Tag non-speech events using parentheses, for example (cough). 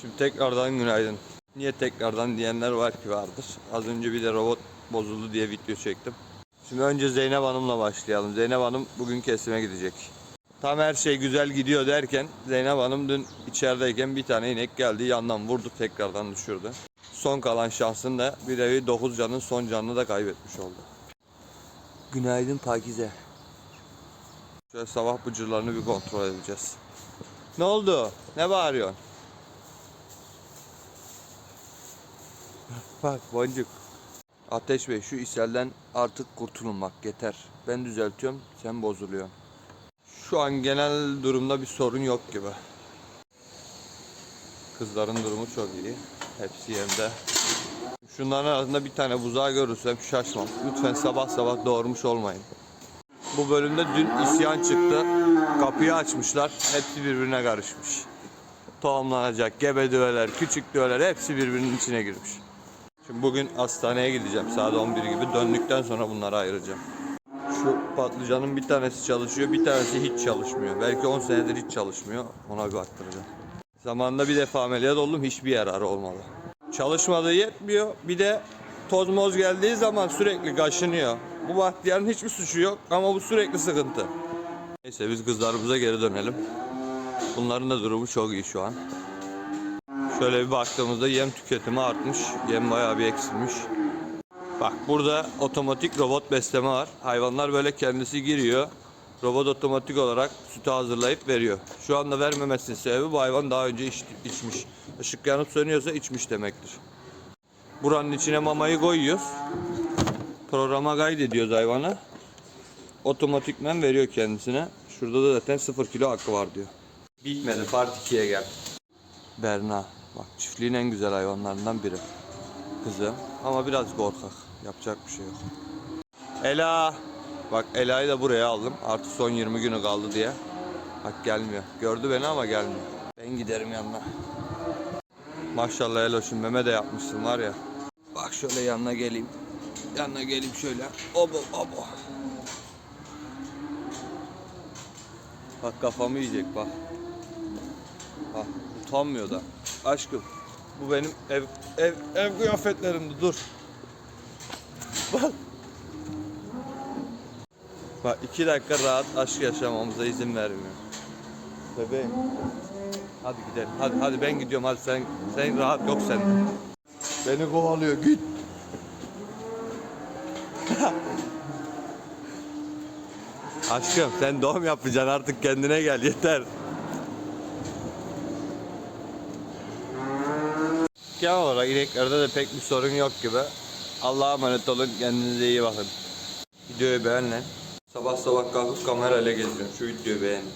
Şimdi tekrardan günaydın. Niye tekrardan diyenler var ki vardır. Az önce bir de robot bozuldu diye video çektim. Şimdi önce Zeynep Hanım'la başlayalım. Zeynep Hanım bugün kesime gidecek. Tam her şey güzel gidiyor derken Zeynep Hanım dün içerideyken bir tane inek geldi yandan vurdu tekrardan düşürdü. Son kalan şansın da bir nevi 9 canın son canını da kaybetmiş oldu. Günaydın Pakize. Şöyle sabah bıcırlarını bir kontrol edeceğiz. Ne oldu? Ne bağırıyorsun? (laughs) Bak boncuk. Ateş Bey şu ishalden artık kurtulun yeter. Ben düzeltiyorum sen bozuluyorsun. Şu an genel durumda bir sorun yok gibi. Kızların durumu çok iyi. Hepsi yerinde. Şunların arasında bir tane buzağı görürsem şaşmam. Lütfen sabah sabah doğurmuş olmayın. Bu bölümde dün isyan çıktı. Kapıyı açmışlar. Hepsi birbirine karışmış. Tohumlanacak gebe düveler, küçük düveler hepsi birbirinin içine girmiş. Şimdi bugün hastaneye gideceğim. Saat 11 gibi döndükten sonra bunları ayıracağım. Şu patlıcanın bir tanesi çalışıyor, bir tanesi hiç çalışmıyor. Belki 10 senedir hiç çalışmıyor. Ona bir baktıracağım. Zamanında bir defa ameliyat oldum, hiçbir yararı olmadı. Çalışmadığı yetmiyor. Bir de toz moz geldiği zaman sürekli kaşınıyor. Bu bahtiyarın hiçbir suçu yok ama bu sürekli sıkıntı. Neyse biz kızlarımıza geri dönelim. Bunların da durumu çok iyi şu an. Şöyle bir baktığımızda yem tüketimi artmış. Yem bayağı bir eksilmiş. Bak burada otomatik robot besleme var. Hayvanlar böyle kendisi giriyor. Robot otomatik olarak sütü hazırlayıp veriyor. Şu anda vermemesinin sebebi bu hayvan daha önce iç- içmiş. Işık yanıp sönüyorsa içmiş demektir. Buranın içine mamayı koyuyoruz. Programa kaydediyoruz hayvanı. Otomatikmen veriyor kendisine. Şurada da zaten 0 kilo hakkı var diyor. Bitmedi part 2'ye gel. Berna. Bak çiftliğin en güzel hayvanlarından biri. Kızım. Ama biraz korkak. Yapacak bir şey yok. Ela. Bak Ela'yı da buraya aldım. Artık son 20 günü kaldı diye. Bak gelmiyor. Gördü beni ama gelmiyor. Ben giderim yanına. Maşallah Eloş'un meme de yapmışsın var ya. Bak şöyle yanına geleyim. Yanına geleyim şöyle. Obo obo. Bak kafamı yiyecek bak. Bak utanmıyor da. Aşkım bu benim ev ev ev kıyafetlerimdi dur. Bak. Bak iki dakika rahat aşk yaşamamıza izin vermiyor. Bebeğim. Hadi gidelim. Hadi hadi ben gidiyorum. Hadi sen sen rahat yok sende. Beni kovalıyor. Git. (laughs) Aşkım sen doğum yapacaksın artık kendine gel yeter. Genel olarak ineklerde de pek bir sorun yok gibi. Allah'a emanet olun. Kendinize iyi bakın. Videoyu beğenin. Sabah sabah kalkıp kamerayla geziyorum. Şu videoyu beğenin.